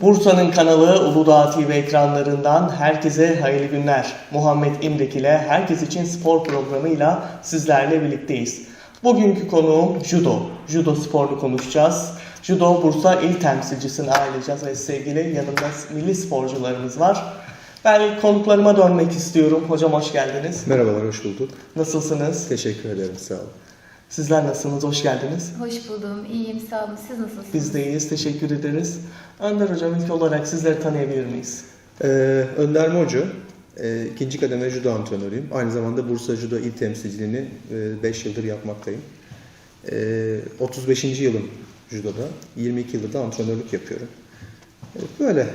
Bursa'nın kanalı Uludağ TV ekranlarından herkese hayırlı günler. Muhammed İmrek ile Herkes için Spor programıyla sizlerle birlikteyiz. Bugünkü konuğum Judo. Judo sporunu konuşacağız. Judo Bursa il temsilcisini ağırlayacağız ve sevgili yanımda milli sporcularımız var. Ben konuklarıma dönmek istiyorum. Hocam hoş geldiniz. Merhabalar, hoş bulduk. Nasılsınız? Teşekkür ederim, sağ olun. Sizler nasılsınız? Hoş geldiniz. Hoş buldum. İyiyim. Sağ olun. Siz nasılsınız? Biz de iyiyiz. Teşekkür ederiz. Önder Hocam ilk olarak sizleri tanıyabilir miyiz? Ee, Önder Mocu, e, ikinci kademe judo antrenörüyüm. Aynı zamanda Bursa Judo il temsilciliğini 5 yıldır yapmaktayım. E, 35. yılım judoda, 22 yıldır da antrenörlük yapıyorum. E, böyle.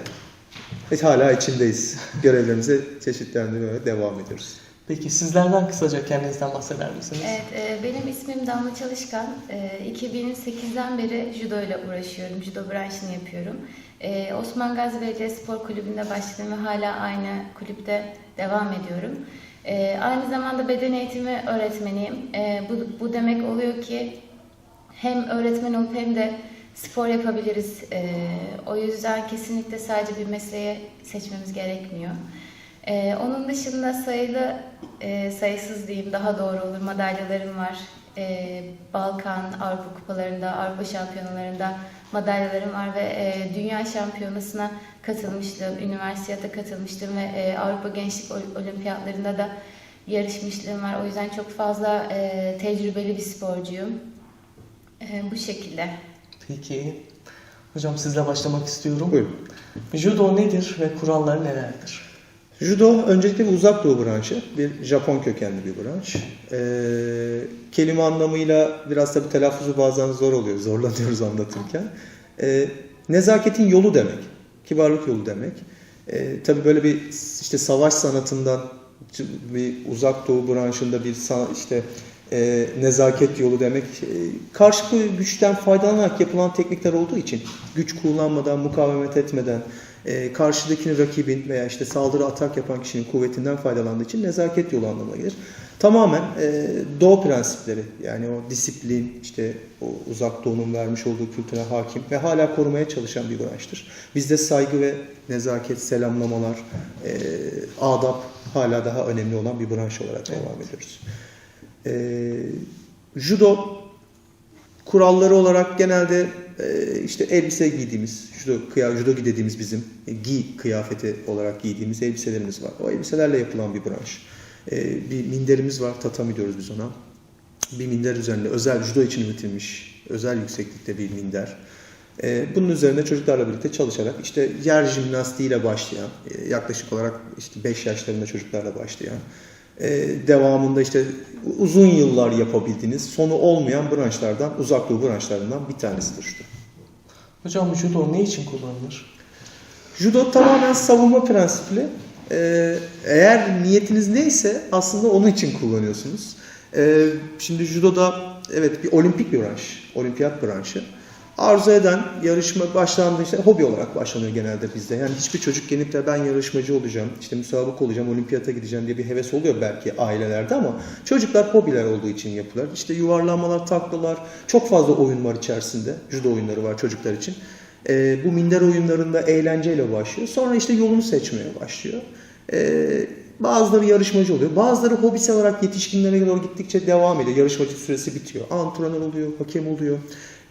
E, hala içindeyiz. Görevlerimize çeşitlendirmeye devam ediyoruz. Peki sizlerden kısaca kendinizden bahseder misiniz? Evet, e, benim ismim Damla Çalışkan. E, 2008'den beri judo ile uğraşıyorum. Judo branşını yapıyorum. E, Osman Gazi Belediye Spor Kulübü'nde başladım ve hala aynı kulüpte devam ediyorum. E, aynı zamanda beden eğitimi öğretmeniyim. E, bu, bu demek oluyor ki hem öğretmen olup hem de spor yapabiliriz. E, o yüzden kesinlikle sadece bir mesleği seçmemiz gerekmiyor. Ee, onun dışında sayılı, e, sayısız diyeyim daha doğru olur madalyalarım var. Ee, Balkan, Avrupa kupalarında, Avrupa şampiyonalarında madalyalarım var ve e, dünya şampiyonasına katılmıştım, üniversitede katılmıştım ve e, Avrupa Gençlik Ol- Olimpiyatlarında da yarışmışlığım var. O yüzden çok fazla e, tecrübeli bir sporcuyum. E, bu şekilde. Peki. Hocam sizle başlamak istiyorum. Buyurun. Judo nedir ve kuralları nelerdir? Judo öncelikle bir uzak doğu branşı. Bir Japon kökenli bir branş. Ee, kelime anlamıyla biraz tabii telaffuzu bazen zor oluyor. Zorlanıyoruz anlatırken. Ee, nezaketin yolu demek. Kibarlık yolu demek. Ee, tabii böyle bir işte savaş sanatından bir uzak doğu branşında bir işte e, nezaket yolu demek. E, karşılıklı güçten faydalanarak yapılan teknikler olduğu için güç kullanmadan, mukavemet etmeden, e, karşıdakinin rakibin veya işte saldırı atak yapan kişinin kuvvetinden faydalandığı için nezaket yolu anlamına gelir. Tamamen e, doğu prensipleri yani o disiplin işte o uzak doğunun vermiş olduğu kültüre hakim ve hala korumaya çalışan bir branştır. Bizde saygı ve nezaket, selamlamalar, e, adap hala daha önemli olan bir branş olarak devam ediyoruz. E, judo kuralları olarak genelde e, işte elbise giydiğimiz, judo, kıya, judo gi dediğimiz bizim e, gi kıyafeti olarak giydiğimiz elbiselerimiz var. O elbiselerle yapılan bir branş. E, bir minderimiz var, tatami diyoruz biz ona. Bir minder üzerinde özel judo için üretilmiş, özel yükseklikte bir minder. Bunun üzerine çocuklarla birlikte çalışarak işte yer jimnastiğiyle başlayan, yaklaşık olarak işte 5 yaşlarında çocuklarla başlayan, devamında işte uzun yıllar yapabildiğiniz, sonu olmayan branşlardan, uzak doğu branşlarından bir tanesidir judo. Hocam judo ne için kullanılır? Judo tamamen savunma prensipli. Ee, eğer niyetiniz neyse aslında onun için kullanıyorsunuz. Ee, şimdi judoda evet bir olimpik branş, olimpiyat branşı. Arzu eden yarışma başlandığı işte hobi olarak başlanıyor genelde bizde. Yani hiçbir çocuk gelip de ben yarışmacı olacağım, işte müsabaka olacağım, olimpiyata gideceğim diye bir heves oluyor belki ailelerde ama çocuklar hobiler olduğu için yapılır. İşte yuvarlanmalar, taklalar, çok fazla oyun var içerisinde. Judo oyunları var çocuklar için. Ee, bu minder oyunlarında eğlenceyle başlıyor. Sonra işte yolunu seçmeye başlıyor. Ee, bazıları yarışmacı oluyor. Bazıları hobisi olarak yetişkinlere doğru gittikçe devam ediyor. Yarışmacı süresi bitiyor. Antrenör oluyor, hakem oluyor.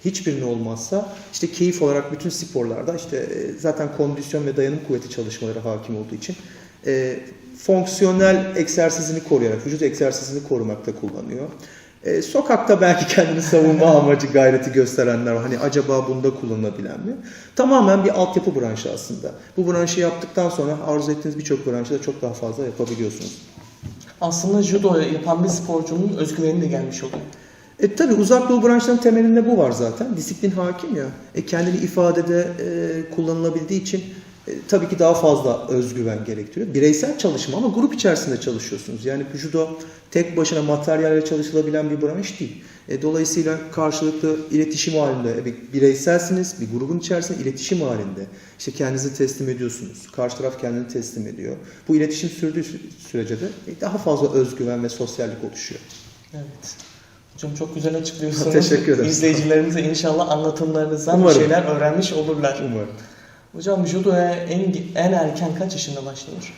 Hiçbirini olmazsa işte keyif olarak bütün sporlarda işte e, zaten kondisyon ve dayanım kuvveti çalışmaları hakim olduğu için e, fonksiyonel egzersizini koruyarak, vücut egzersizini korumakta kullanıyor. E, sokakta belki kendini savunma amacı gayreti gösterenler var. Hani acaba bunda kullanılabilen mi? Tamamen bir altyapı branşı aslında. Bu branşı yaptıktan sonra arzu ettiğiniz birçok branşı da çok daha fazla yapabiliyorsunuz. Aslında judo yapan bir sporcunun özgüveni de gelmiş oluyor. E tabi uzak doğu branşlarının temelinde bu var zaten. Disiplin hakim ya. E, kendini ifadede e, kullanılabildiği için e, tabii ki daha fazla özgüven gerektiriyor. Bireysel çalışma ama grup içerisinde çalışıyorsunuz. Yani judo tek başına materyalle çalışılabilen bir branş değil. E, dolayısıyla karşılıklı iletişim halinde e, bir bireyselsiniz, bir grubun içerisinde iletişim halinde. İşte kendinizi teslim ediyorsunuz. Karşı taraf kendini teslim ediyor. Bu iletişim sürdüğü sü- sürece de e, daha fazla özgüven ve sosyallik oluşuyor. Evet. Hocam çok güzel açıklıyorsunuz. Teşekkür ederim. İzleyicilerimiz de inşallah anlatımlarınızdan Umarım. bir şeyler öğrenmiş olurlar. Umarım. Hocam judoya en, en erken kaç yaşında başlanır?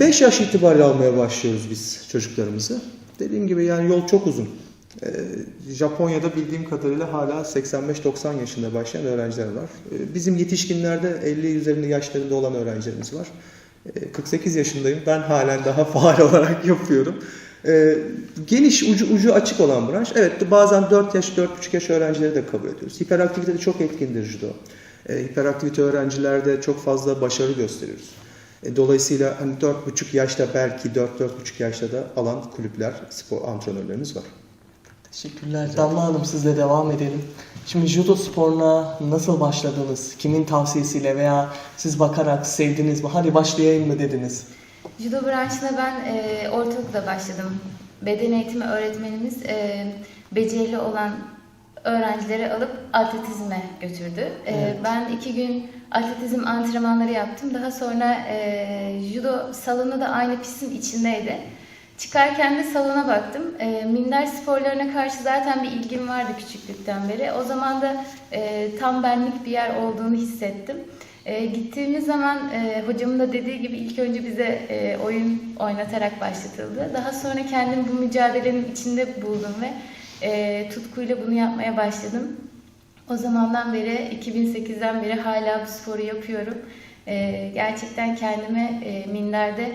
5 yaş itibariyle almaya başlıyoruz biz çocuklarımızı. Dediğim gibi yani yol çok uzun. Ee, Japonya'da bildiğim kadarıyla hala 85-90 yaşında başlayan öğrenciler var. Ee, Bizim yetişkinlerde 50 üzerinde yaşlarında olan öğrencilerimiz var. Ee, 48 yaşındayım. Ben halen daha faal olarak yapıyorum. Ee, Geniş ucu ucu açık olan branş. Evet bazen 4 yaş 4,5 yaş öğrencileri de kabul ediyoruz. Hiperaktivite de çok etkindir judo. Ee, Hiperaktivite öğrencilerde çok fazla başarı gösteriyoruz. E, Dolayısıyla hani 4,5 yaşta belki 4-4,5 yaşta da alan kulüpler, spor antrenörlerimiz var. Teşekkürler. Damla Hanım sizle devam edelim. Şimdi judo sporuna nasıl başladınız? Kimin tavsiyesiyle veya siz bakarak sevdiniz mi? Hadi başlayayım mı dediniz? Judo branşına ben e, ortaokulda başladım. Beden eğitimi öğretmenimiz e, becerili olan öğrencileri alıp atletizme götürdü. E, Evet. Ben iki gün atletizm antrenmanları yaptım. Daha sonra e, judo salonu da aynı pistin içindeydi. Çıkarken de salona baktım. E, minder sporlarına karşı zaten bir ilgim vardı küçüklükten beri. O zaman da e, tam benlik bir yer olduğunu hissettim. E, gittiğimiz zaman e, hocamın da dediği gibi ilk önce bize e, oyun oynatarak başlatıldı. Daha sonra kendimi bu mücadelenin içinde buldum ve e, tutkuyla bunu yapmaya başladım. O zamandan beri, 2008'den beri hala bu sporu yapıyorum. E, gerçekten kendimi e, minderde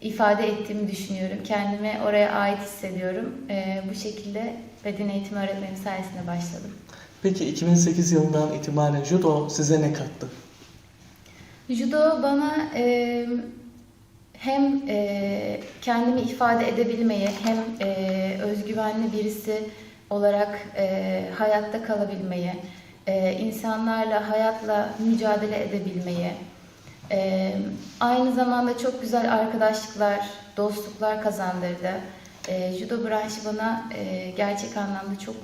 ifade ettiğimi düşünüyorum. Kendimi oraya ait hissediyorum. E, bu şekilde beden eğitimi öğretmenim sayesinde başladım. Peki 2008 yılından itibaren judo size ne kattı? Judo bana e, hem e, kendimi ifade edebilmeyi hem e, özgüvenli birisi olarak e, hayatta kalabilmeyi, e, insanlarla, hayatla mücadele edebilmeyi, e, aynı zamanda çok güzel arkadaşlıklar, dostluklar kazandırdı. E, judo branşı bana e, gerçek anlamda çok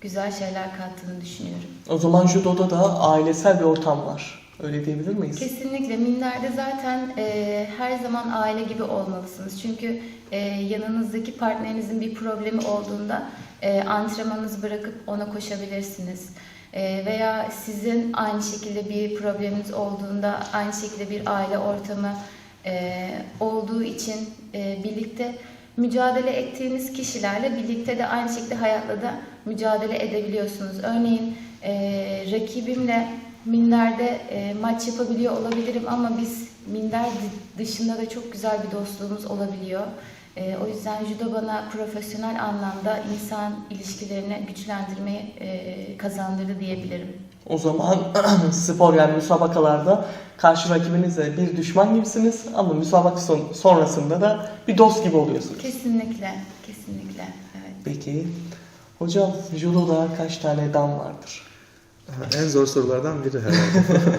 güzel şeyler kattığını düşünüyorum. O zaman judoda da ailesel bir ortam var. Öyle diyebilir miyiz? Kesinlikle minderde zaten e, her zaman aile gibi olmalısınız. Çünkü e, yanınızdaki partnerinizin bir problemi olduğunda e, antrenmanınızı bırakıp ona koşabilirsiniz. E, veya sizin aynı şekilde bir probleminiz olduğunda aynı şekilde bir aile ortamı e, olduğu için e, birlikte mücadele ettiğiniz kişilerle birlikte de aynı şekilde hayatla da mücadele edebiliyorsunuz. Örneğin e, rakibimle minderde e, maç yapabiliyor olabilirim ama biz minder dı- dışında da çok güzel bir dostluğumuz olabiliyor. E, o yüzden judo bana profesyonel anlamda insan ilişkilerini güçlendirmeyi e, kazandırdı diyebilirim. O zaman spor yani müsabakalarda karşı rakibinizle bir düşman gibisiniz ama müsabaka son- sonrasında da bir dost gibi oluyorsunuz. Kesinlikle, kesinlikle. Evet. Peki hocam judoda kaç tane dam vardır? En zor sorulardan biri herhalde.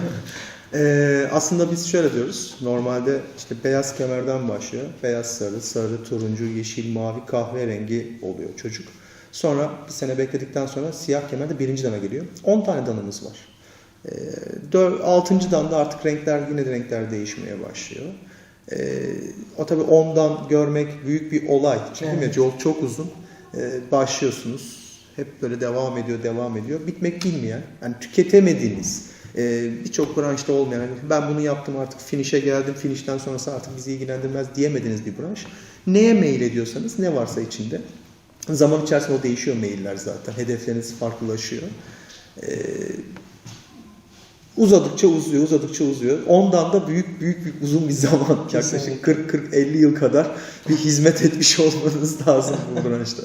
Ee, aslında biz şöyle diyoruz. Normalde işte beyaz kemerden başlıyor. Beyaz sarı, sarı, turuncu, yeşil, mavi, kahverengi oluyor çocuk. Sonra bir sene bekledikten sonra siyah kemerde birinci dana geliyor. 10 tane danımız var. Ee, dör, 6. danda artık renkler yine de renkler değişmeye başlıyor. Ee, o tabii ondan görmek büyük bir olay. Çünkü Evet. yol çok uzun. Ee, başlıyorsunuz. Hep böyle devam ediyor, devam ediyor. Bitmek bilmeyen, yani tüketemediğiniz, e, birçok branşta olmayan, hani ben bunu yaptım artık finish'e geldim, finish'ten sonrası artık bizi ilgilendirmez diyemediğiniz bir branş. Neye mail ediyorsanız, ne varsa içinde. Zaman içerisinde o değişiyor mailler zaten. Hedefleriniz farklılaşıyor. Ee, uzadıkça uzuyor, uzadıkça uzuyor. Ondan da büyük büyük büyük uzun bir zaman, yaklaşık 40-40-50 yıl kadar bir hizmet etmiş olmanız lazım bu branşta.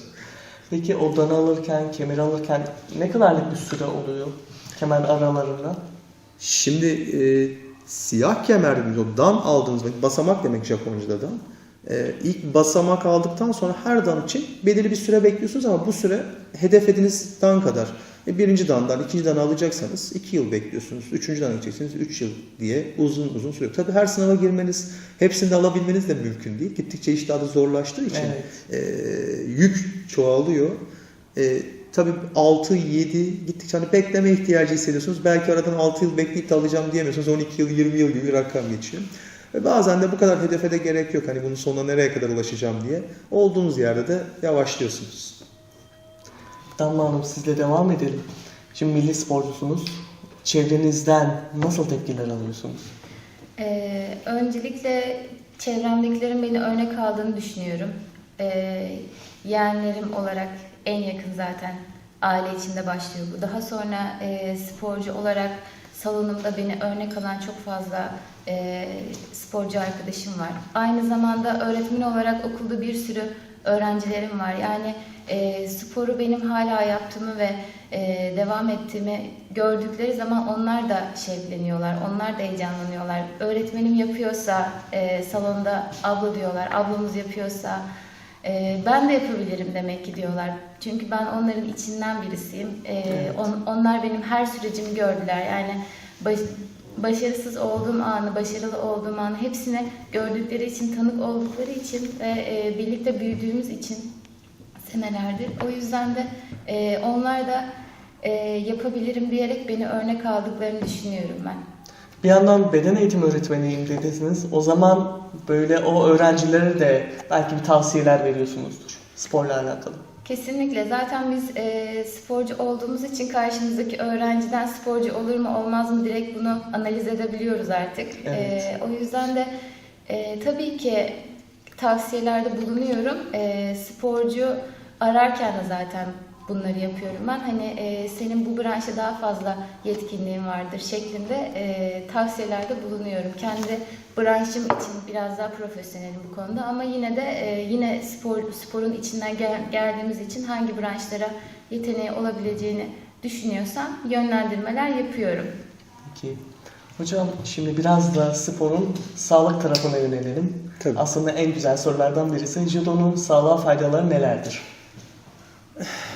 Peki o danı alırken, kemer alırken ne kadarlık bir süre oluyor kemer aralarında? Şimdi e, siyah kemer dediğimiz o dan aldığınız basamak demek Japonca'da dan. E, ilk basamak aldıktan sonra her dan için belirli bir süre bekliyorsunuz ama bu süre hedeflediğiniz dan kadar. E, birinci dandan ikinci dan alacaksanız iki yıl bekliyorsunuz. Üçüncü dan gideceksiniz üç yıl diye uzun uzun sürüyor. Tabii her sınava girmeniz, hepsini de alabilmeniz de mümkün değil. Gittikçe iş daha da zorlaştığı için Evet. e, yük çoğalıyor. E, tabii 6 7 gittikçe hani bekleme ihtiyacı hissediyorsunuz. Belki aradan 6 yıl bekleyip de alacağım diyemiyorsunuz. 12 yıl 20 yıl gibi bir rakam geçiyor. Ve bazen de bu kadar hedefe de gerek yok. Hani bunun sonuna nereye kadar ulaşacağım diye. Olduğunuz yerde de yavaşlıyorsunuz. Damla Hanım sizle devam edelim. Şimdi milli sporcusunuz. çevrenizden nasıl tepkiler alıyorsunuz? Ee, öncelikle çevremdekilerin beni örnek aldığını düşünüyorum. Ee, yeğenlerim olarak en yakın zaten aile içinde başlıyor bu. Daha sonra e, sporcu olarak salonumda beni örnek alan çok fazla e, sporcu arkadaşım var. Aynı zamanda öğretmen olarak okulda bir sürü öğrencilerim var. Yani e, sporu benim hala yaptığımı ve e, devam ettiğimi gördükleri zaman onlar da şevkleniyorlar, onlar da heyecanlanıyorlar. Öğretmenim yapıyorsa e, salonda abla diyorlar, ablamız yapıyorsa e, ben de yapabilirim demek ki diyorlar. Çünkü ben onların içinden birisiyim. E, Evet. on- onlar benim her sürecimi gördüler. Yani baş- başarısız olduğum anı, başarılı olduğum anı hepsini gördükleri için, tanık oldukları için ve e, birlikte büyüdüğümüz için senelerdir. O yüzden de e, onlar da e, yapabilirim diyerek beni örnek aldıklarını düşünüyorum ben. Bir yandan beden eğitimi öğretmeniyim dediniz. O zaman böyle o öğrencilere de belki bir tavsiyeler veriyorsunuzdur sporla alakalı. Kesinlikle. Zaten biz e, sporcu olduğumuz için karşımızdaki öğrenciden sporcu olur mu olmaz mı direkt bunu analiz edebiliyoruz artık. Evet. E, o yüzden de e, tabii ki tavsiyelerde bulunuyorum. E, sporcu ararken de zaten bunları yapıyorum ben. Hani e, senin bu branşa daha fazla yetkinliğin vardır şeklinde e, tavsiyelerde bulunuyorum. Kendi branşım için biraz daha profesyonelim bu konuda ama yine de e, yine spor sporun içinden gel- geldiğimiz için hangi branşlara yeteneği olabileceğini düşünüyorsam yönlendirmeler yapıyorum. Peki. Hocam şimdi biraz da sporun sağlık tarafına yönelelim. Tabii. Aslında en güzel sorulardan birisi judonun sağlığa faydaları nelerdir?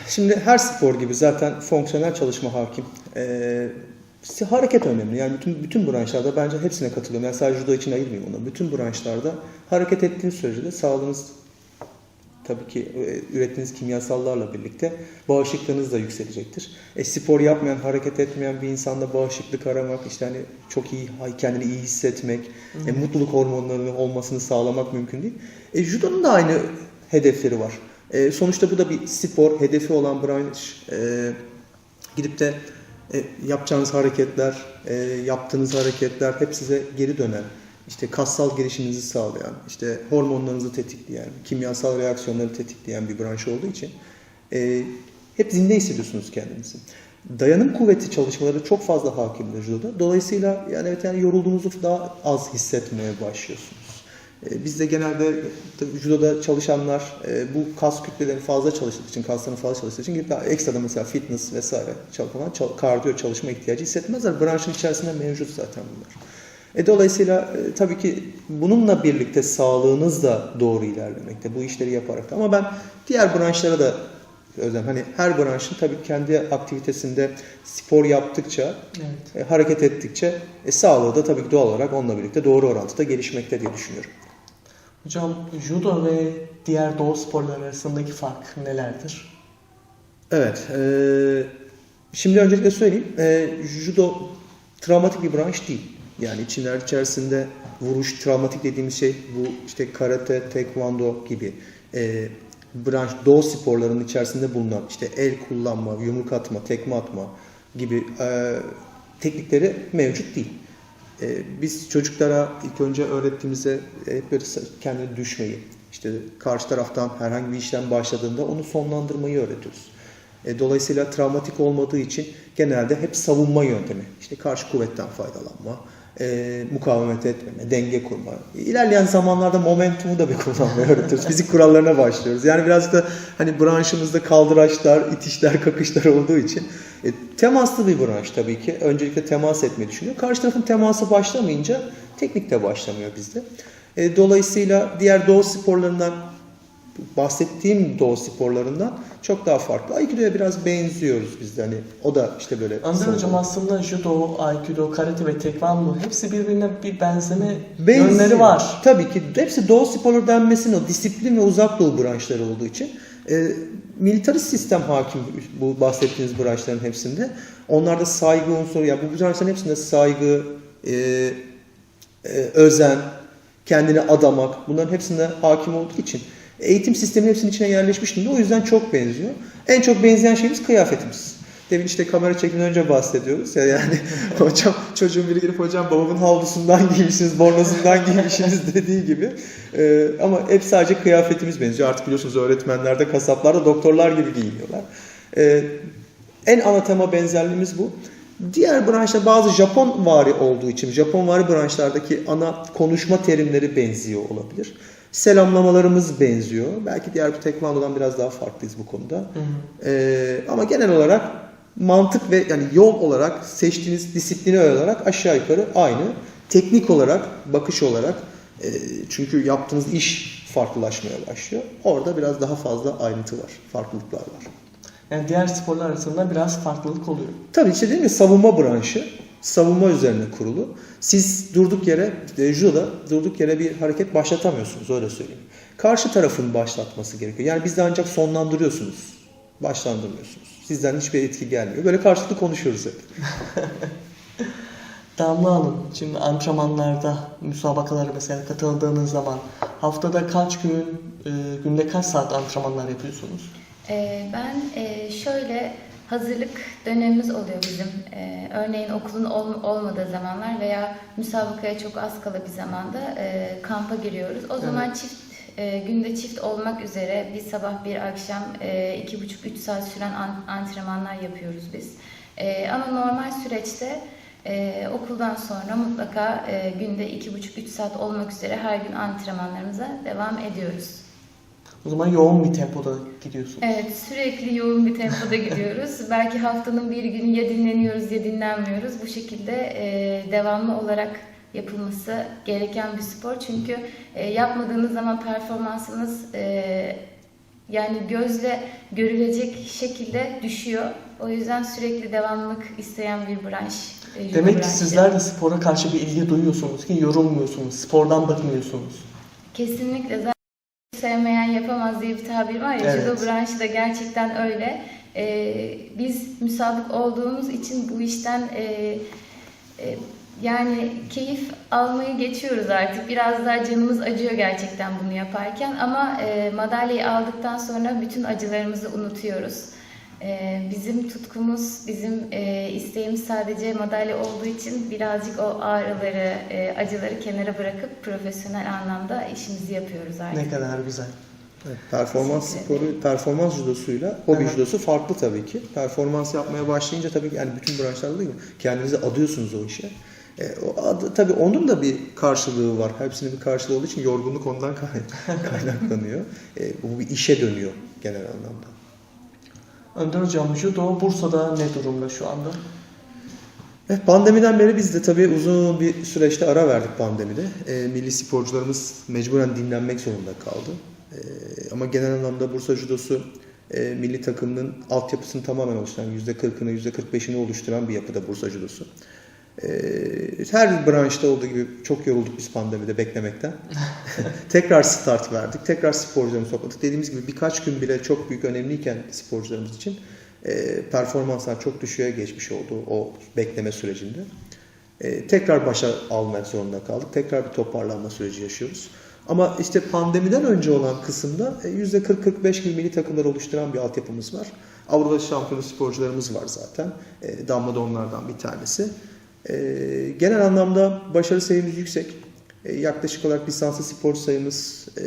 Şimdi her spor gibi zaten fonksiyonel çalışma hakim. Ee, hareket önemli. Yani bütün bütün branşlarda bence hepsine katılıyorum. Yani sadece judo için ayırmayayım onu. Bütün branşlarda hareket ettiğiniz sürece de sağlığınız tabii ki e, ürettiğiniz kimyasallarla birlikte bağışıklığınız da yükselecektir. E, spor yapmayan, hareket etmeyen bir insanda bağışıklık aramak, işte hani çok iyi, kendini iyi hissetmek, e, mutluluk hormonlarının olmasını sağlamak mümkün değil. E, judonun da aynı hedefleri var. E, sonuçta bu da bir spor, hedefi olan branş. E, gidip de e, yapacağınız hareketler, e, yaptığınız hareketler hep size geri dönen, işte kassal gelişiminizi sağlayan, işte hormonlarınızı tetikleyen, kimyasal reaksiyonları tetikleyen bir branş olduğu için e, hep zinde hissediyorsunuz kendinizi. Dayanım kuvveti çalışmaları çok fazla hakimdir judoda. Dolayısıyla yani evet yani yorulduğunuzu daha az hissetmeye başlıyorsunuz. E, Biz de genelde judoda çalışanlar e, bu kas kütleleri fazla çalıştığı için, kasların fazla çalıştığı için gidip ekstrada mesela fitness vesaire çal- kardiyo çalışma ihtiyacı hissetmezler. Branşın içerisinde mevcut zaten bunlar. E, dolayısıyla e, tabii ki bununla birlikte sağlığınız da doğru ilerlemekte bu işleri yaparak. da. Ama ben diğer branşlara da özlem hani her branşın tabii kendi aktivitesinde spor yaptıkça Evet. e, hareket ettikçe e, sağlığı da tabii ki doğal olarak onunla birlikte doğru orantıda gelişmekte diye düşünüyorum. Hocam judo ve diğer doğu sporları arasındaki fark nelerdir? Evet. e, şimdi öncelikle söyleyeyim. E, judo travmatik bir branş değil. Yani içinler içerisinde vuruş, travmatik dediğimiz şey bu işte karate, taekwondo gibi e, branş, doğu sporlarının içerisinde bulunan işte el kullanma, yumruk atma, tekme atma gibi e, teknikleri mevcut değil. E, biz çocuklara ilk önce öğrettiğimizde hep böyle kendini düşmeyi, işte karşı taraftan herhangi bir işlem başladığında onu sonlandırmayı öğretiyoruz. E, dolayısıyla travmatik olmadığı için genelde hep savunma yöntemi. İşte karşı kuvvetten faydalanma, e, mukavemet etmeme, denge kurma. İlerleyen zamanlarda momentumu da bir kullanmayı öğretiyoruz. Fizik kurallarına başlıyoruz. Yani biraz da hani branşımızda kaldıraçlar, itişler, kakışlar olduğu için e, temaslı bir branş tabii ki. Öncelikle temas etmeyi düşünüyor. Karşı tarafın teması başlamayınca teknik de başlamıyor bizde. E, dolayısıyla diğer doğu sporlarından bahsettiğim doğu sporlarından çok daha farklı. Aikido'ya biraz benziyoruz biz de hani o da işte böyle Anzer Hocam aslında judo, aikido, karate ve tekvando hepsi birbirine bir benzeme Benziyor. yönleri var. Tabii ki hepsi doğu sporu denmesinin o disiplin ve uzak doğu branşları olduğu için e, militarist sistem hakim bu bahsettiğiniz branşların hepsinde. Onlarda saygı unsuru ya bu branşların hepsinde saygı, e, e, özen, kendini adamak bunların hepsinde hakim olduğu için eğitim sistemi hepsinin içine yerleşmiş durumda. O yüzden çok benziyor. En çok benzeyen şeyimiz kıyafetimiz. Demin işte kamera çekimden önce bahsediyoruz ya yani hocam çocuğun biri gelip hocam babamın havlusundan giymişsiniz, bornosundan giymişsiniz dediği gibi. Ee, ama hep sadece kıyafetimiz benziyor. Artık biliyorsunuz öğretmenlerde, kasaplarda doktorlar gibi giyiniyorlar. Ee, en ana tema benzerliğimiz bu. Diğer branşta bazı Japon vari olduğu için Japon vari branşlardaki ana konuşma terimleri benziyor olabilir. Selamlamalarımız benziyor. Belki diğer bir tekvandodan biraz daha farklıyız bu konuda. Ee, ama genel olarak mantık ve yani yol olarak seçtiğiniz disiplini olarak aşağı yukarı aynı. Teknik olarak, bakış olarak e, çünkü yaptığınız iş farklılaşmaya başlıyor. Orada biraz daha fazla ayrıntı var, farklılıklar var. Yani diğer sporlar arasında biraz farklılık oluyor. Tabii işte değil mi savunma branşı savunma üzerine kurulu. Siz durduk yere e, judoda durduk yere bir hareket başlatamıyorsunuz öyle söyleyeyim. Karşı tarafın başlatması gerekiyor. Yani biz de ancak sonlandırıyorsunuz. Başlandırmıyorsunuz. Sizden hiçbir etki gelmiyor. Böyle karşılıklı konuşuyoruz hep. Damla Hanım, şimdi antrenmanlarda, müsabakalara mesela katıldığınız zaman haftada kaç gün, e, günde kaç saat antrenmanlar yapıyorsunuz? Ee, ben e, şöyle hazırlık dönemimiz oluyor bizim. Ee, örneğin okulun ol- olmadığı zamanlar veya müsabakaya çok az kala bir zamanda e, kampa giriyoruz. O zaman çift e, günde çift olmak üzere bir sabah bir akşam e, iki buçuk üç saat süren an- antrenmanlar yapıyoruz biz. E, ama normal süreçte e, okuldan sonra mutlaka e, günde iki buçuk üç saat olmak üzere her gün antrenmanlarımıza devam ediyoruz. O zaman yoğun bir tempoda gidiyorsunuz. Evet, sürekli yoğun bir tempoda gidiyoruz. Belki haftanın bir günü ya dinleniyoruz ya dinlenmiyoruz. Bu şekilde e, devamlı olarak yapılması gereken bir spor. Çünkü e, yapmadığınız zaman performansınız e, yani gözle görülecek şekilde düşüyor. O yüzden sürekli devamlılık isteyen bir branş. e, Demek ki branşı. sizler de spora karşı bir ilgi duyuyorsunuz ki yorulmuyorsunuz, spordan bakmıyorsunuz. Kesinlikle sevmeyen yapamaz diye bir tabir var ya Evet. judo branşı da gerçekten öyle. Ee, biz müsabık olduğumuz için bu işten e, e, yani keyif almayı geçiyoruz artık. Biraz daha canımız acıyor gerçekten bunu yaparken ama e, madalyayı aldıktan sonra bütün acılarımızı unutuyoruz. E, bizim tutkumuz, bizim e, isteğimiz sadece madalya olduğu için birazcık o ağrıları, e, acıları kenara bırakıp profesyonel anlamda işimizi yapıyoruz artık. Ne kadar güzel. Evet, performans sporu, performans judosuyla hobi Evet. judosu farklı tabii ki. Performans yapmaya başlayınca tabii ki yani bütün branşlarda değil mi? Kendinizi adıyorsunuz o işe. E, o adı, tabii onun da bir karşılığı var. Hepsinin bir karşılığı olduğu için yorgunluk ondan kay- kaynaklanıyor. E, bu bir işe dönüyor genel anlamda. Önder Hocam, judo Bursa'da ne durumda şu anda? Eh, Pandemiden beri biz de tabii uzun bir süreçte ara verdik pandemide. E, milli sporcularımız mecburen dinlenmek zorunda kaldı. E, ama genel anlamda Bursa Judosu e, milli takımının altyapısını tamamen oluşturan, %40'ını %45'ini oluşturan bir yapıda Bursa Judosu. E, her branşta olduğu gibi çok yorulduk biz pandemide beklemekten. tekrar start verdik, tekrar sporcularımızı topladık. Dediğimiz gibi birkaç gün bile çok büyük önemliyken sporcularımız için e, performanslar çok düşüğe geçmiş oldu o bekleme sürecinde. E, tekrar başa almak zorunda kaldık. Tekrar bir toparlanma süreci yaşıyoruz. Ama işte pandemiden önce olan kısımda e, %40-45 gibi milli takımlar oluşturan bir altyapımız var. Avrupa şampiyonu sporcularımız var zaten. E, Damla da onlardan bir tanesi. E, genel anlamda başarı seviyemiz yüksek. E, yaklaşık olarak lisanslı sporcu sayımız e,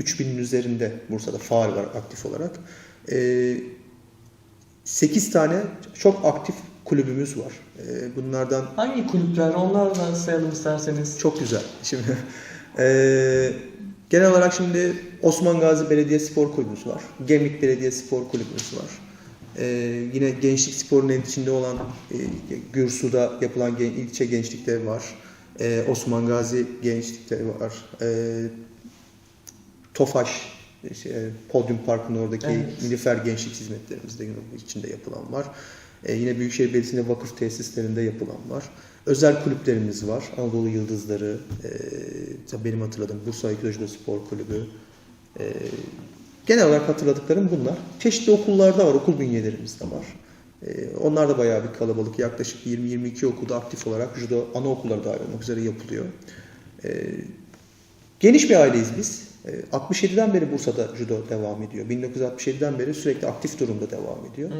3000'in üzerinde Bursa'da faal var aktif olarak. E, 8 tane çok aktif kulübümüz var. E, bunlardan Hangi kulüpler? Onlardan sayalım isterseniz. çok güzel. Şimdi eee, genel olarak şimdi Osman Gazi Belediye Spor Kulübümüz var. Gemlik Belediye Spor Kulübümüz var. Eee, yine gençlik sporunun içinde olan e, Gürsu'da yapılan gen- ilçe gençlikte var. Eee, Osman Gazi Gençlikte var. Eee, Tofaş şey, Podyum Parkı'nın oradaki Evet. Nilüfer Gençlik Hizmetlerimizde içinde yapılan var. Ee, yine Büyükşehir Belediyesi'nde vakıf tesislerinde yapılan var. Özel kulüplerimiz var. Anadolu Yıldızları, e, benim hatırladığım Bursa Ekoloji Spor Kulübü. E, genel olarak hatırladıklarım bunlar. Çeşitli okullarda var, okul bünyelerimiz de var. E, onlar da bayağı bir kalabalık. Yaklaşık 20-22 okulda aktif olarak judo anaokulları dahil olmak üzere yapılıyor. E, geniş bir aileyiz biz. E, 67'den beri Bursa'da judo devam ediyor. 1967'den beri sürekli aktif durumda devam ediyor.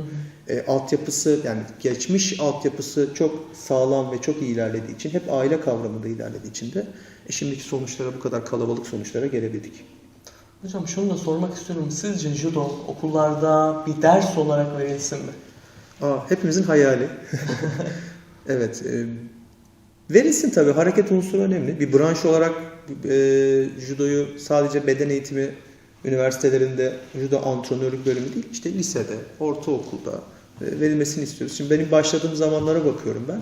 E, altyapısı yani geçmiş altyapısı çok sağlam ve çok iyi ilerlediği için hep aile kavramında ilerlediği için de e, şimdiki sonuçlara bu kadar kalabalık sonuçlara gelebildik. Hocam şunu da sormak istiyorum. Sizce judo okullarda bir ders olarak verilsin mi? Aa, hepimizin hayali. evet. E, verilsin tabii. Hareket unsuru önemli. Bir branş olarak e, judoyu sadece beden eğitimi üniversitelerinde judo antrenörlük bölümü değil, işte lisede, ortaokulda e, verilmesini istiyoruz. Şimdi benim başladığım zamanlara bakıyorum ben.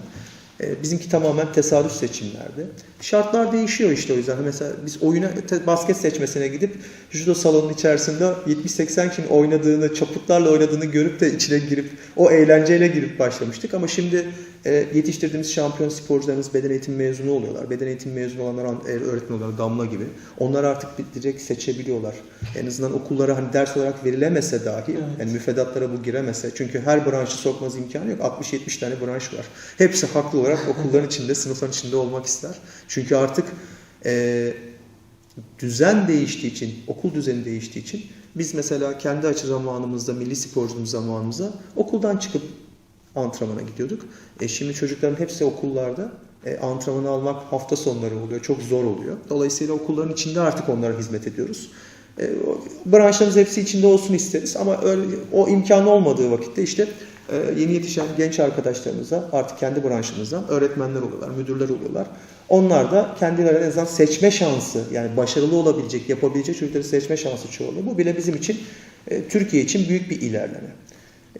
E, bizimki tamamen tesadüf seçimlerdi. Şartlar değişiyor işte o yüzden. Mesela biz oyuna basket seçmesine gidip judo salonunun içerisinde 70-80 kişinin oynadığını, çaputlarla oynadığını görüp de içine girip o eğlenceyle girip başlamıştık. Ama şimdi e, yetiştirdiğimiz şampiyon sporcularımız beden eğitimi mezunu oluyorlar. Beden eğitimi mezunu olanlar an- e, öğretmen oluyorlar, Damla gibi. Onlar artık direkt seçebiliyorlar. En azından okullara hani ders olarak verilemese dahi, Evet. yani müfredatlara bu giremese. Çünkü her branşı sokmaz imkanı yok. 60-70 tane branş var. Hepsi haklı olarak okulların içinde, sınıfların içinde olmak ister. Çünkü artık e, düzen değiştiği için, okul düzeni değiştiği için biz mesela kendi açı zamanımızda, milli sporculuğumuz zamanımızda okuldan çıkıp antrenmana gidiyorduk. E şimdi çocukların hepsi okullarda. E, antrenmanı almak hafta sonları oluyor. Çok zor oluyor. Dolayısıyla okulların içinde artık onlara hizmet ediyoruz. E, branşlarımız hepsi içinde olsun isteriz ama öyle, o imkan olmadığı vakitte işte yeni yetişen genç arkadaşlarımıza artık kendi branşımızdan öğretmenler oluyorlar, müdürler oluyorlar. Onlar da kendileri en azından seçme şansı yani başarılı olabilecek, yapabilecek çocukları seçme şansı çoğalıyor. Bu bile bizim için e, Türkiye için büyük bir ilerleme.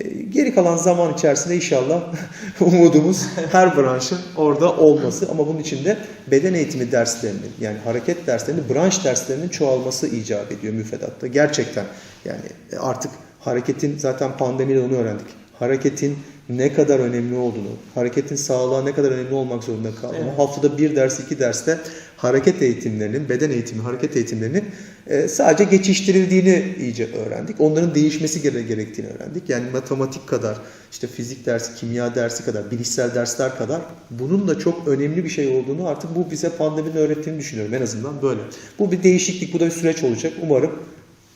E, Geri kalan zaman içerisinde inşallah umudumuz her branşın orada olması ama bunun için de beden eğitimi derslerinin yani hareket derslerinin branş derslerinin çoğalması icap ediyor müfredatta. Gerçekten yani artık hareketin zaten pandemide onu öğrendik. Hareketin ne kadar önemli olduğunu, hareketin sağlığa ne kadar önemli olmak zorunda kaldığını, Evet. haftada bir ders, iki derste hareket eğitimlerinin, beden eğitimi, hareket eğitimlerinin e, sadece geçiştirildiğini iyice öğrendik. Onların değişmesi gere- gerektiğini öğrendik. Yani matematik kadar, işte fizik dersi, kimya dersi kadar, bilişsel dersler kadar bunun da çok önemli bir şey olduğunu artık bu bize pandeminin öğrettiğini düşünüyorum. En azından böyle. Bu bir değişiklik, bu da bir süreç olacak. Umarım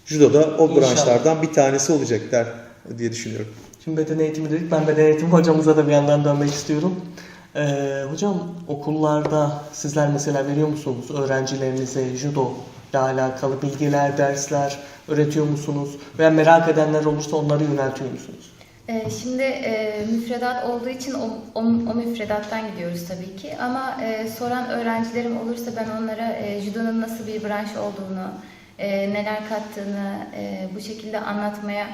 judoda o İnşallah. branşlardan bir tanesi olacak der diye düşünüyorum. Şimdi beden eğitimi dedik. Ben beden eğitimi hocamıza da bir yandan dönmek istiyorum. Ee, hocam okullarda sizler mesela veriyor musunuz öğrencilerinize judo ile alakalı bilgiler, dersler öğretiyor musunuz? Veya merak edenler olursa onları yöneltiyor musunuz? Ee, Şimdi e, müfredat olduğu için o, o, o müfredattan gidiyoruz tabii ki. Ama e, soran öğrencilerim olursa ben onlara e, judonun nasıl bir branş olduğunu, e, neler kattığını e, bu şekilde anlatmaya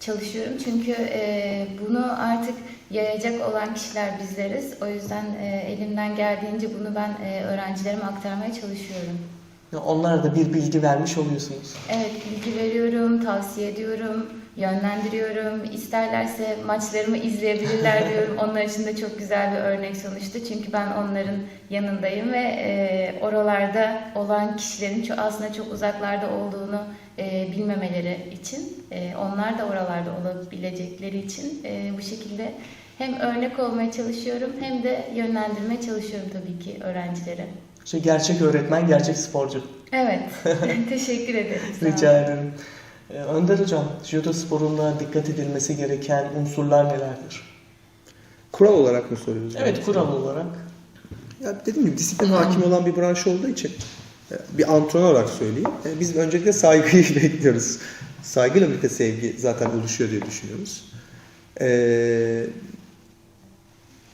çalışıyorum. Çünkü e, bunu artık yayacak olan kişiler bizleriz. O yüzden e, elimden geldiğince bunu ben e, öğrencilerime aktarmaya çalışıyorum. Onlara da bir bilgi vermiş oluyorsunuz. Evet, bilgi veriyorum, tavsiye ediyorum, yönlendiriyorum. İsterlerse maçlarımı izleyebilirler diyorum. Onlar için de çok güzel bir örnek sonuçta. Çünkü ben onların yanındayım ve e, oralarda olan kişilerin aslında çok uzaklarda olduğunu e, bilmemeleri için, e, onlar da oralarda olabilecekleri için e, bu şekilde hem örnek olmaya çalışıyorum hem de yönlendirmeye çalışıyorum tabii ki öğrencilere. İşte gerçek öğretmen, gerçek sporcu. Evet, teşekkür ederim. Rica ederim. Önder hocam, judo sporunda dikkat edilmesi gereken unsurlar nelerdir? Kural olarak mı soruyoruz? Evet, kural olarak. Ya dediğim gibi disiplin hakim olan bir branş olduğu için bir antrenör olarak söyleyeyim. e, Biz öncelikle saygıyı bekliyoruz. Saygıyla birlikte sevgi zaten oluşuyor diye düşünüyoruz. Ee,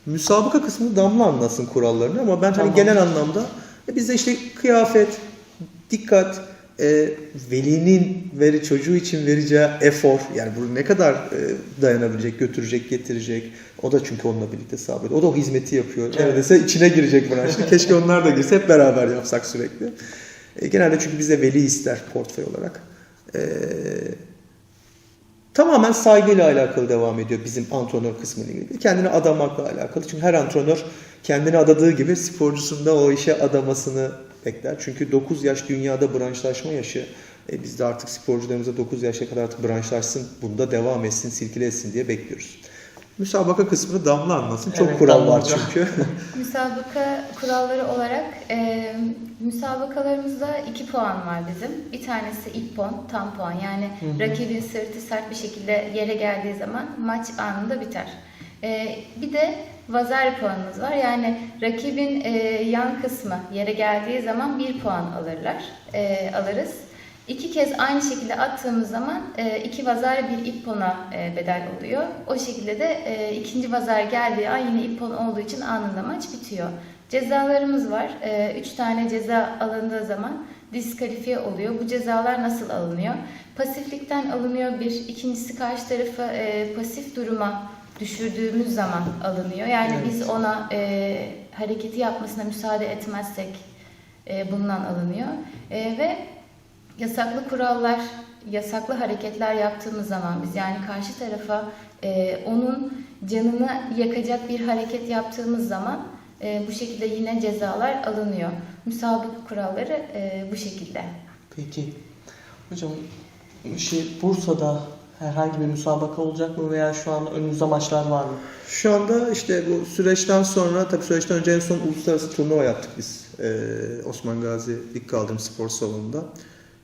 müsabaka kısmını Damla anlatsın kurallarını ama ben Tamam. hani genel anlamda e, bizde işte kıyafet, dikkat, e, velinin veri çocuğu için vereceği efor yani bu ne kadar e, dayanabilecek, götürecek, getirecek. O da çünkü onunla birlikte sabit. O da o hizmeti yapıyor. Evet. Neredeyse içine girecek branşın. Keşke onlar da girse hep beraber yapsak sürekli. E, genelde çünkü bize veli ister portföy olarak. E, tamamen saygıyla alakalı devam ediyor bizim antrenör kısmıyla ilgili. Kendini adamakla alakalı. Çünkü her antrenör kendini adadığı gibi sporcusunda o işe adamasını bekler. Çünkü 9 yaş dünyada branşlaşma yaşı. E, biz de artık sporcularımıza 9 yaşa kadar artık branşlaşsın, bunda devam etsin, silkile etsin diye bekliyoruz. Müsabaka kısmını Damla anlatsın. Çok Evet, kural var çünkü. Müsabaka kuralları olarak e, müsabakalarımızda iki puan var bizim. Bir tanesi ilk puan, tam puan. Yani Hı hı. rakibin sırtı sert bir şekilde yere geldiği zaman maç anında biter. E, bir de vazar puanımız var. Yani rakibin e, yan kısmı yere geldiği zaman bir puan alırlar, e, alırız. İki kez aynı şekilde attığımız zaman e, iki vazar bir ippona e, bedel oluyor. O şekilde de e, ikinci vazar geldiği an yine ippon olduğu için anında maç bitiyor. Cezalarımız var. E, üç tane ceza alındığı zaman diskalifiye oluyor. Bu cezalar nasıl alınıyor? Pasiflikten alınıyor bir. İkincisi karşı tarafı e, pasif duruma düşürdüğümüz zaman alınıyor. Yani Evet. biz ona e, hareketi yapmasına müsaade etmezsek e, bundan alınıyor. E, ve yasaklı kurallar, yasaklı hareketler yaptığımız zaman biz yani karşı tarafa e, onun canını yakacak bir hareket yaptığımız zaman e, bu şekilde yine cezalar alınıyor. Müsabaka kuralları e, bu şekilde. Peki. Hocam şey, Bursa'da herhangi bir müsabaka olacak mı veya şu an önümüzde maçlar var mı? Şu anda işte bu süreçten sonra tabii süreçten önce en son uluslararası turnuva yaptık biz. Ee, Osman Gazi Lig Kaldırım Spor Salonu'nda.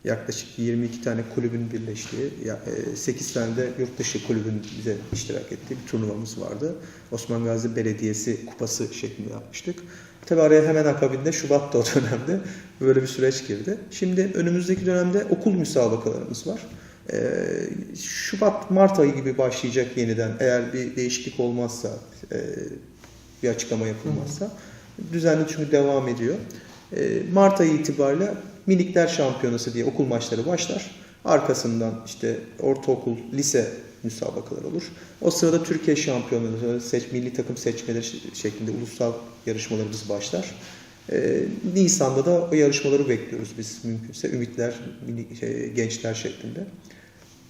Yaklaşık 22 tane kulübün birleştiği, ya- e, 8 tane de yurt dışı kulübün bize iştirak ettiği bir turnuvamız vardı. Osman Gazi Belediyesi kupası şeklinde yapmıştık. Tabii araya hemen akabinde Şubat'ta o dönemde böyle bir süreç girdi. Şimdi önümüzdeki dönemde okul müsabakalarımız var. Ee, Şubat, Mart ayı gibi başlayacak yeniden eğer bir değişiklik olmazsa, e, bir açıklama yapılmazsa. Düzenli çünkü devam ediyor. Ee, Mart ayı itibariyle minikler şampiyonası diye okul maçları başlar. Arkasından işte ortaokul, lise müsabakalar olur. O sırada Türkiye şampiyonları, seç, milli takım seçmeleri şeklinde ulusal yarışmalarımız başlar. Ee, Nisan'da da o yarışmaları bekliyoruz biz mümkünse. Ümitler, mini- şey, gençler şeklinde.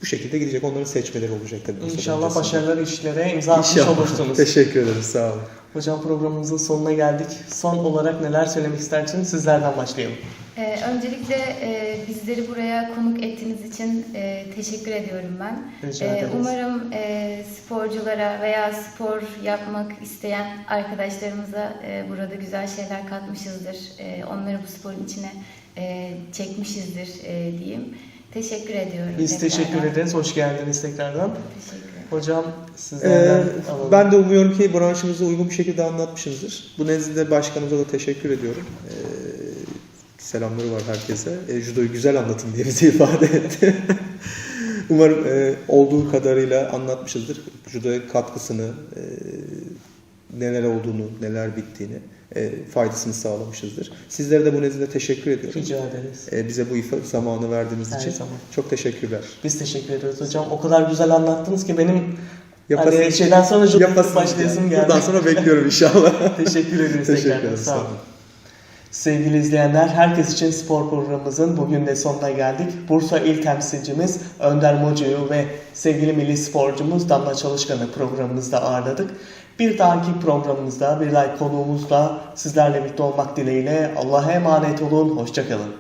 Bu şekilde gidecek. Onların seçmeleri olacak tabii. İnşallah başarılar işlere imza atmış olursunuz. Teşekkür ederiz. Sağ olun. Hocam programımızın sonuna geldik. Son olarak neler söylemek istersiniz? Sizlerden başlayalım. Ee, öncelikle e, bizleri buraya konuk ettiğiniz için e, teşekkür ediyorum ben. Rica Ee, ederiz. umarım e, sporculara veya spor yapmak isteyen arkadaşlarımıza e, burada güzel şeyler katmışızdır. E, onları bu sporun içine e, çekmişizdir e, diyeyim. Teşekkür ediyorum. Biz tekrardan. teşekkür ederiz. Hoş geldiniz tekrardan. Teşekkür. Hocam sizlerden Ee, alalım. ben de umuyorum ki branşımızı uygun bir şekilde anlatmışızdır. Bu nezdinde başkanımıza da teşekkür ediyorum. Ee, selamları var herkese. E, judoyu güzel anlatın diye bize ifade etti. Umarım e, olduğu kadarıyla anlatmışızdır. Judoya katkısını, e, neler olduğunu, neler bittiğini, e, faydasını sağlamışızdır. Sizlere de bu nezdinde teşekkür ediyorum. Rica ederiz. E, bize bu ifa- zamanı verdiğiniz Her için zaman. çok teşekkürler. Biz teşekkür ediyoruz hocam. O kadar güzel anlattınız ki benim Yapasın- hani şeyden sonra judo yapasınız başlayasım yani. geldi. Buradan sonra bekliyorum inşallah. teşekkür ederiz Teşekkür ederim. Sağ olun. Sevgili izleyenler, herkes için spor programımızın bugün de sonuna geldik. Bursa il temsilcimiz Önder Mocu'yu ve sevgili milli sporcumuz Damla Çalışkan'ı programımızda ağırladık. Bir dahaki programımızda, bir dahaki konuğumuzda sizlerle birlikte olmak dileğiyle Allah'a emanet olun, hoşçakalın.